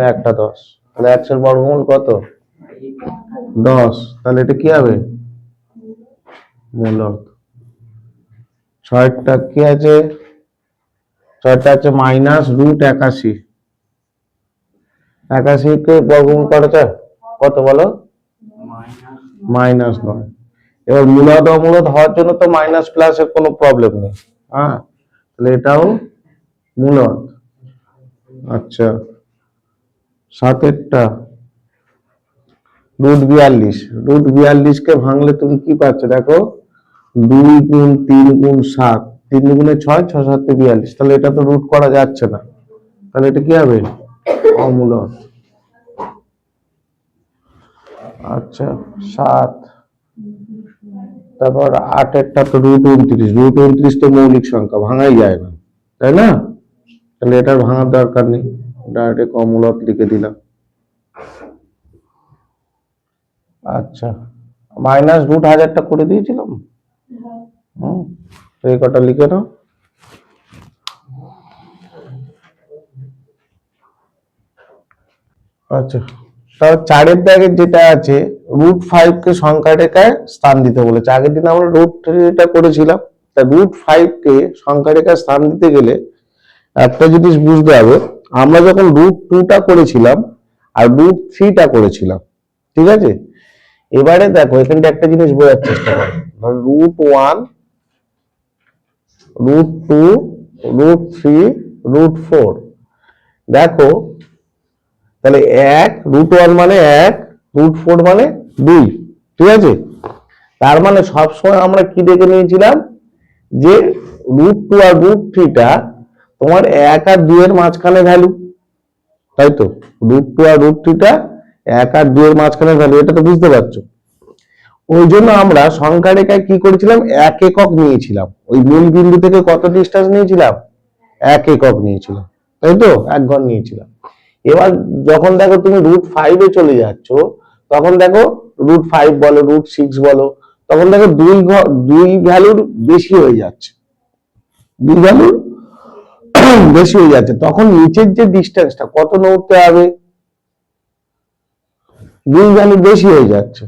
না একটা দশ। তাহলে একশোর বর্গমূল কত? দশ। তাহলে এটা কি হবে? মূলত ছয়টা কি আছে? ছয়টা আছে মাইনাস রুট একাশি। একাশিকে বর্গমূল করা কত বলো? মাইনাস নয়। এবার মূলত অমূলত হওয়ার জন্য তো মাইনাস প্লাসের কোনো প্রবলেম নেই। হ্যাঁ? তাহলে এটাও মূলত আচ্ছা। সাতেরটা। রুট বিয়াল্লিশ। রুট বিয়াল্লিশকে ভাঙলে তুমি কি পাচ্ছ? দেখো, দুই গুণ তিন গুণ সাত। তিন গুণে ছয় ছ সাতে বিয়াল্লিশ। তাহলে এটা তো রুট করা যাচ্ছে না। তাহলে এটা কি হবে? অমূলত আচ্ছা সাত। তারপর আটেরটা তো রুট উনত্রিশ। রুট উনত্রিশ তো মৌলিক সংখ্যা, ভাঙাই যায় না। তাই না? তাহলে এটার ভাঙার দরকার নেই। ডাইরেক্ট অমূলত লিখে দিলাম। আচ্ছা। মাইনাস রুট হাজারটা করে দিয়েছিলাম? হুম, এই কটা লিখে নাও। আচ্ছা। তাহলে চারের দাগে যেটা আছে রুট ফাইভ কে সংখ্যা রেখায় স্থান দিতে বলেছে। আগের দিন আমরা রুট থ্রিটা করেছিলাম। তা রুট ফাইভ কে সংখ্যা রেখায় স্থান দিতে গেলে একটা জিনিস বুঝতে হবে আমরা যখন রুট টুটা করেছিলাম আর রুট থ্রিটা করেছিলাম, ঠিক আছে? এবারে দেখো, এখানটা একটা জিনিস বোঝার চেষ্টা করো। Root one root two root three root four দেখো, তাহলে এক রুট ওয়ান মানে এক রুট ফোর মানে দুই, ঠিক আছে? তার মানে সবসময় আমরা কি দেখে নিয়েছিলাম? যে রুট টু আর রুট থ্রিটা তোমার এক আর দুইয়ের মাঝখানে ভ্যালু তাই তো? রুট টু আর রুট থ্রিটা এক আর দুইয়ের মাঝখানে ভ্যালু এটা তো বুঝতে পারছ। ওই জন্য আমরা সংখ্যা রেখায় কি করেছিলাম? এক একক নিয়েছিলাম। ওই মূল বিন্দু থেকে কত ডিস্টেন্স নিয়েছিলাম? এক একক নিয়েছিলাম। তাই তো? এক ঘর নিয়েছিলাম। এবার যখন দেখো তুমি রুট ফাইভে চলে যাচ্ছ, তখন দেখো রুট ফাইভ বলো রুট সিক্স বলো, তখন দেখো দুই ঘর দুই ভ্যালুর বেশি হয়ে যাচ্ছে। দুই ভ্যালুর বেশি হয়ে যাচ্ছে। তখন নিচের যে ডিস্টেন্সটা কত নড়তে হবে? দুই ভ্যালু বেশি হয়ে যাচ্ছে।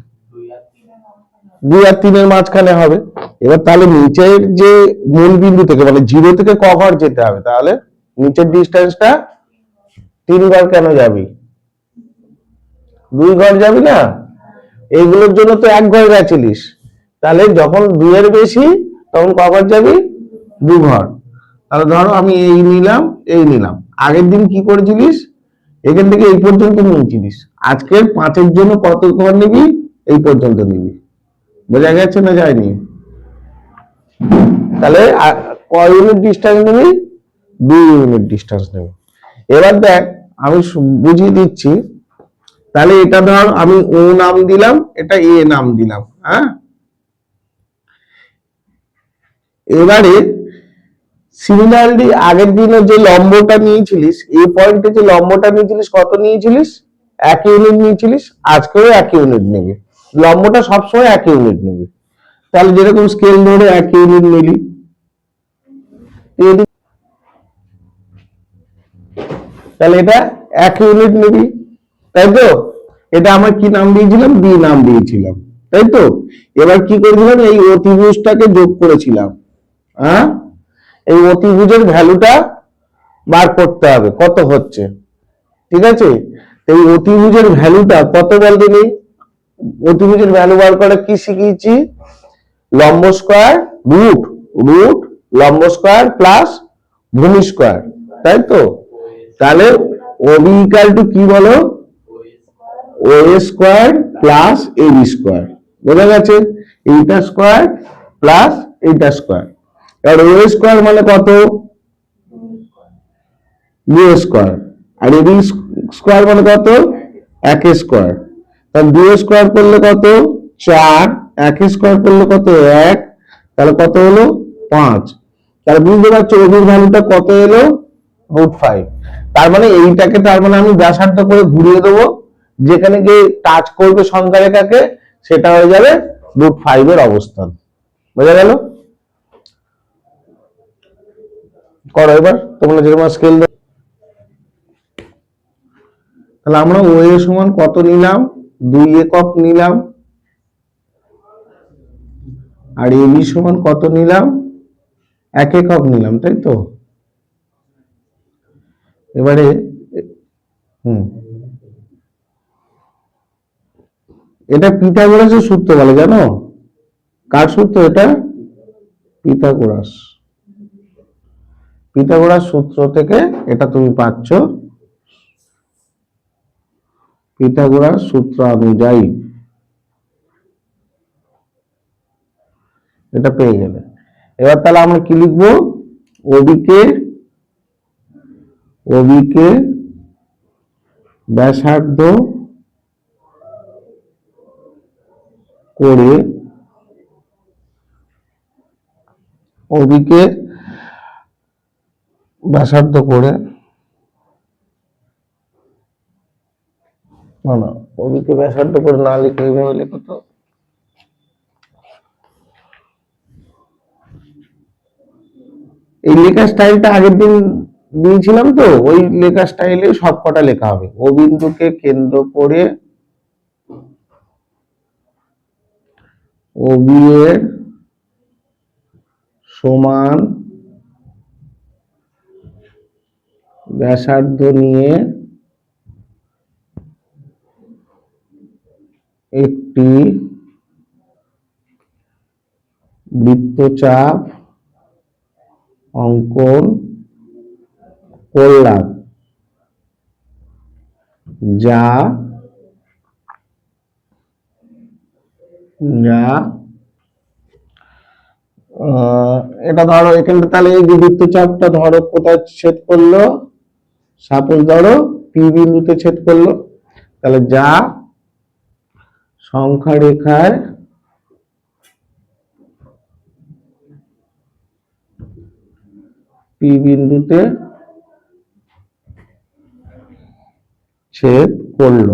দুই আর তিনের মাঝখানে হবে। এবার তাহলে নিচের যে মূল বিন্দু থেকে মানে জিরো থেকে ক ঘর যেতে হবে, তাহলে নিচের ডিস্টেন্সটা তিন ঘর কেন যাবি? দুই ঘর যাবি না? এইগুলোর জন্য তো এক ঘর গেছিলিস। তাহলে যখন দুইয়ের বেশি, তখন ক ঘর যাবি দু ঘর তাহলে ধরো আমি এই নিলাম এই নিলাম। আগের দিন কি করেছিলিস? এখান থেকে এই পর্যন্ত নিয়েছিলিস। আজকের পাঁচের জন্য কত ঘর নিবি? এই পর্যন্ত নিবি। বোঝা গেছে না যায়নি? তাহলে কয় ইউনিট ডিস্টেন্স নেবি? দুই ইউনিট ডিস্টেন্স নেব। এবার দেখ, আমি বুঝিয়ে দিচ্ছি। তাহলে এটা ধর, আমি ও নাম দিলাম, এটা এ নাম দিলাম হ্যাঁ? এবারে সিমিলারলি আগের দিনে যে লম্বটা নিয়েছিলিস, এই পয়েন্টে যে লম্বটা নিয়েছিলিস, কত নিয়েছিলিস? এক ইউনিট নিয়েছিলিস, আজকেও এক ইউনিট নেবে। লম্বটা সবসময় এক ইউনিট নেবে। তাহলে যেরকম স্কেল ধরে এক ইউনিট নিলি। তাহলে এটা এক ইউনিট নিবি। তাই তো? এটা আমরা কি নাম দিয়েছিলাম? বি নাম দিয়েছিলাম। তাই তো? এবার কি করেছিলাম? এই অতিভুজটাকে যোগ করেছিলাম। হ্যাঁ এই অতিভুজের ভ্যালুটা বার করতে হবে। কত হচ্ছে? ঠিক আছে? এই অতিভুজের ভ্যালুটা কত বলতে নেই অতিভুজের ভ্যালু বার করে কি শিখিয়েছি? লম্ব স্কোয়ার রুট রুট লম্ব স্কোয়ার প্লাস ভূমি স্কোয়ার, তাই তো? তাহলে ওবি টু কি বলো? O square plus AB square. বোঝা গেছে? এইটা স্কোয়ার প্লাস এইটা স্কোয়ার। এবার ও স্কোয়ার মানে কত? B square. আর এবি স্কোয়ার মানে কত? এক স্কোয়ার। তাহলে দুই স্কোয়ার করলে কত? চার। এক স্কোয়ার করলে কত? এক। তাহলে কত হলো? পাঁচ। তাহলে বুঝতে পারছ ওবির ভ্যালুটা কত এলো? রুট ফাইভ তার মানে এইটাকে তার মানে আমি ব্যাসার্ধ করে ঘুরিয়ে দেবো। যেখানে গিয়ে টাচ করবে সংখ্যা রেখাকে সেটা হয়ে যাবে রুট ফাইভ এর অবস্থান। বোঝা গেল? করো এবার, তোমরা যেরকম স্কেল তাহলে আমরা ও এ সমান কত নিলাম? দুই একক নিলাম। আর এ বি সমান কত নিলাম? এক একক নিলাম, তাই তো? এবারে, হুম। এটা পিথাগোরাসের সূত্র বলে জানো? কার সূত্র এটা? পিথাগোরাস। পিথাগোরাস সূত্র থেকে এটা তুমি পাচ্ছ। পিথাগোরাস সূত্র অনুযায়ী এটা পেয়ে গেলে। এবার তাহলে আমরা কি লিখব? ওবিকে ওবিকে ব্যাসার্ধ করে ওবিকে ব্যাসার্ধ করে না না। ওবিকে ব্যাসার্ধ করে না লিখে এইভাবে লেখো তো। এই লেখার স্টাইলটা আগের দিন দিয়েছিলাম তো ওই লেখার স্টাইলে সব কটা লেখা হবে। ও বিন্দুকে কেন্দ্র করে ও বি এর সমান ব্যাসার্ধ নিয়ে একটি বৃত্তচাপ অঙ্কন করলাম, যা যা এটা ধরো এখানটা তাহলে এই যে বৃত্তচাপটা ধরো কোথায় ছেদ করল? সাপোজ ধরো পি বিন্দুতে ছেদ করল, তাহলে যা সংখ্যা রেখায় পি বিন্দুতে ছেদ করল।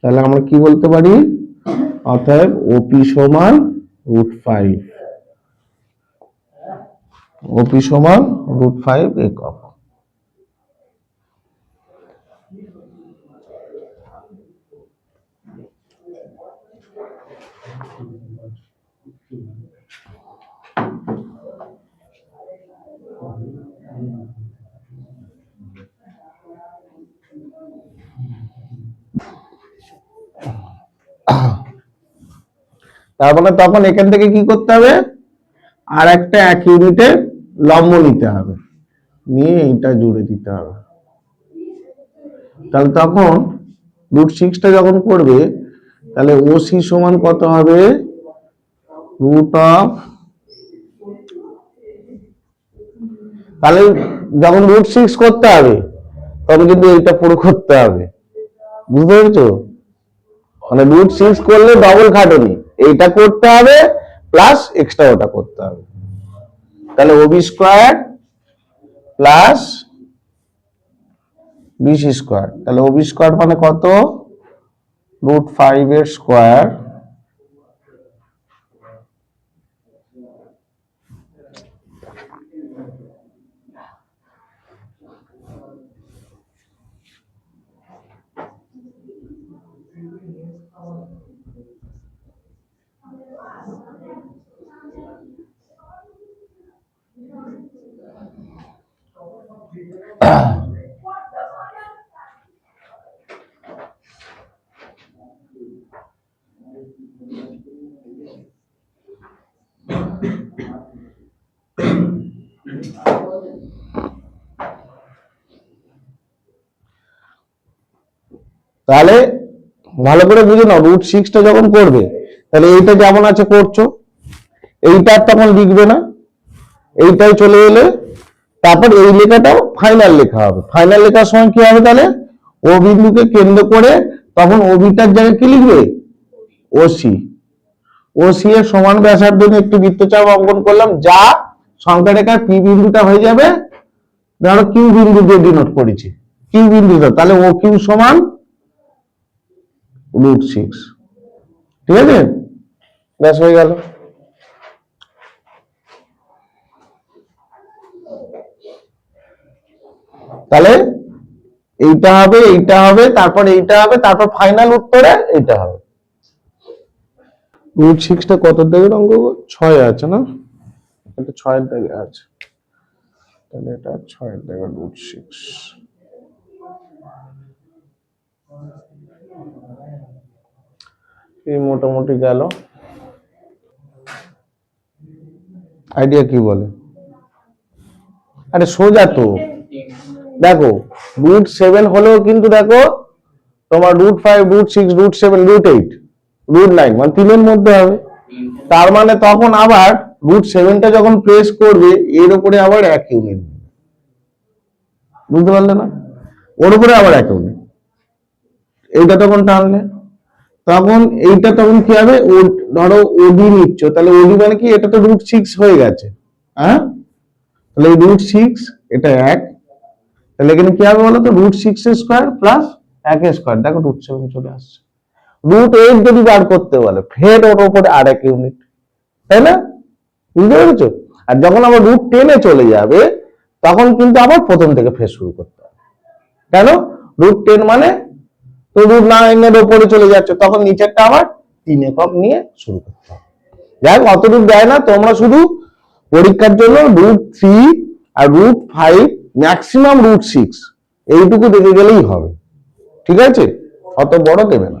তাহলে আমরা কি বলতে পারি? অতএব ওপি সমান রুট ফাইভ ওপি সমান রুট ফাইভ একক। তার মানে তখন এখান থেকে কি করতে হবে? আর একটা এক ইউনিটের লম্ব নিতে হবে। নিয়ে এটা জুড়ে দিতে হবে। তাহলে তখন রুট সিক্সটা যখন করবে, তাহলে ওসি সমান কত হবে? রুট অফ তাহলে যখন রুট সিক্স করতে হবে, তখন কিন্তু এইটা পুরো করতে হবে। বুঝতে পেরেছ? মানে রুট সিক্স করলে ডবল খাটুনি। এইটা করতে হবে প্লাস এক্সট্রা ওটা করতে হবে। তাহলে OB square plus BC square তাহলে ওবি স্কোয়ার মানে কত? রুট ফাইভ এর স্কোয়ার তাহলে ভালো করে বুঝে নাও রুট সিক্সটা যখন করবে, তাহলে এইটা যেমন আছে করছ এইটা তখন লিখবে না, এইটাই চলে এলে তারপর এই লেখাটাও ফাইনাল লেখা হবে। ফাইনাল লেখার সময় কি হবে তাহলে? ও বিন্দুকে কেন্দ্র করে তখন ওবিটার জায়গায় কি লিখবে? ওসি ওসি এর সমান ব্যাসার্ধ নিয়ে একটি বৃত্তচাপ অঙ্কন করলাম, যা সংখ্যা রেখার পি বিন্দুটা হয়ে যাবে, ধরো কিউ বিন্দু দিয়ে ডিনোট করেছি। কিউ বিন্দুটা তাহলে ও কিউ সমান রুট সিক্স ঠিক আছে? ব্যাস হয়ে গেল। তাহলে এইটা হবে এইটা হবে, তারপর এইটা হবে, তারপর ফাইনাল উত্তরে এইটা হবে। রুট সিক্সটা কত দাগের অঙ্ক ছয় আছে না? এটা ছয়ের দাগে আছে। তাহলে এটা ছয়ের দাগে রুট সিক্স এই মোটামুটি গেল। আইডিয়া কি বলে? আরে সোজা তো। দেখো রুট সেভেন হলেও কিন্তু দেখো, তোমার root five root six root seven root eight root nine মানে তিনের মধ্যে হবে। তার মানে তখন আবার রুট সেভেনটা যখন প্লেস করবে, এর উপরে আবার এক ইউনিট বুঝতে পারলে না? ওর উপরে আবার এক ইউনিট এইটা তখন টানলে। তখন এইটা তখন কি হবে? ধরো ওডি নিচ্ছ, তাহলে ওডি মানে কি? এটা তো রুট সিক্স হয়ে গেছে। হ্যাঁ? তাহলে এই রুট সিক্স এটা এক। তাহলে এখানে কি হবে বলো তো রুট সিক্স স্কোয়ার প্লাস এক স্কোয়ার দেখো রুট সেভেন চলে আসছে। রুট এইট যদি বার করতে বলে, ফের ওর উপরে আর এক ইউনিট তাই না? বুঝতে পেরেছ? আর যখন আবার রুট টেনে চলে যাবে, তখন কিন্তু আবার প্রথম থেকে ফের শুরু করতে হবে। কেন? রুট টেন মানে তো রুট নাইনের উপরে চলে যাচ্ছে, তখন নিচেরটা আবার তিন একক নিয়ে শুরু করতে হবে। যাই হোক অতটুকু দেয় না, তোমরা শুধু পরীক্ষার জন্য রুট থ্রি আর root five maximum root six এইটুকু দেখে গেলেই হবে। ঠিক আছে? অত বড় দেবে না।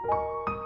Thank you.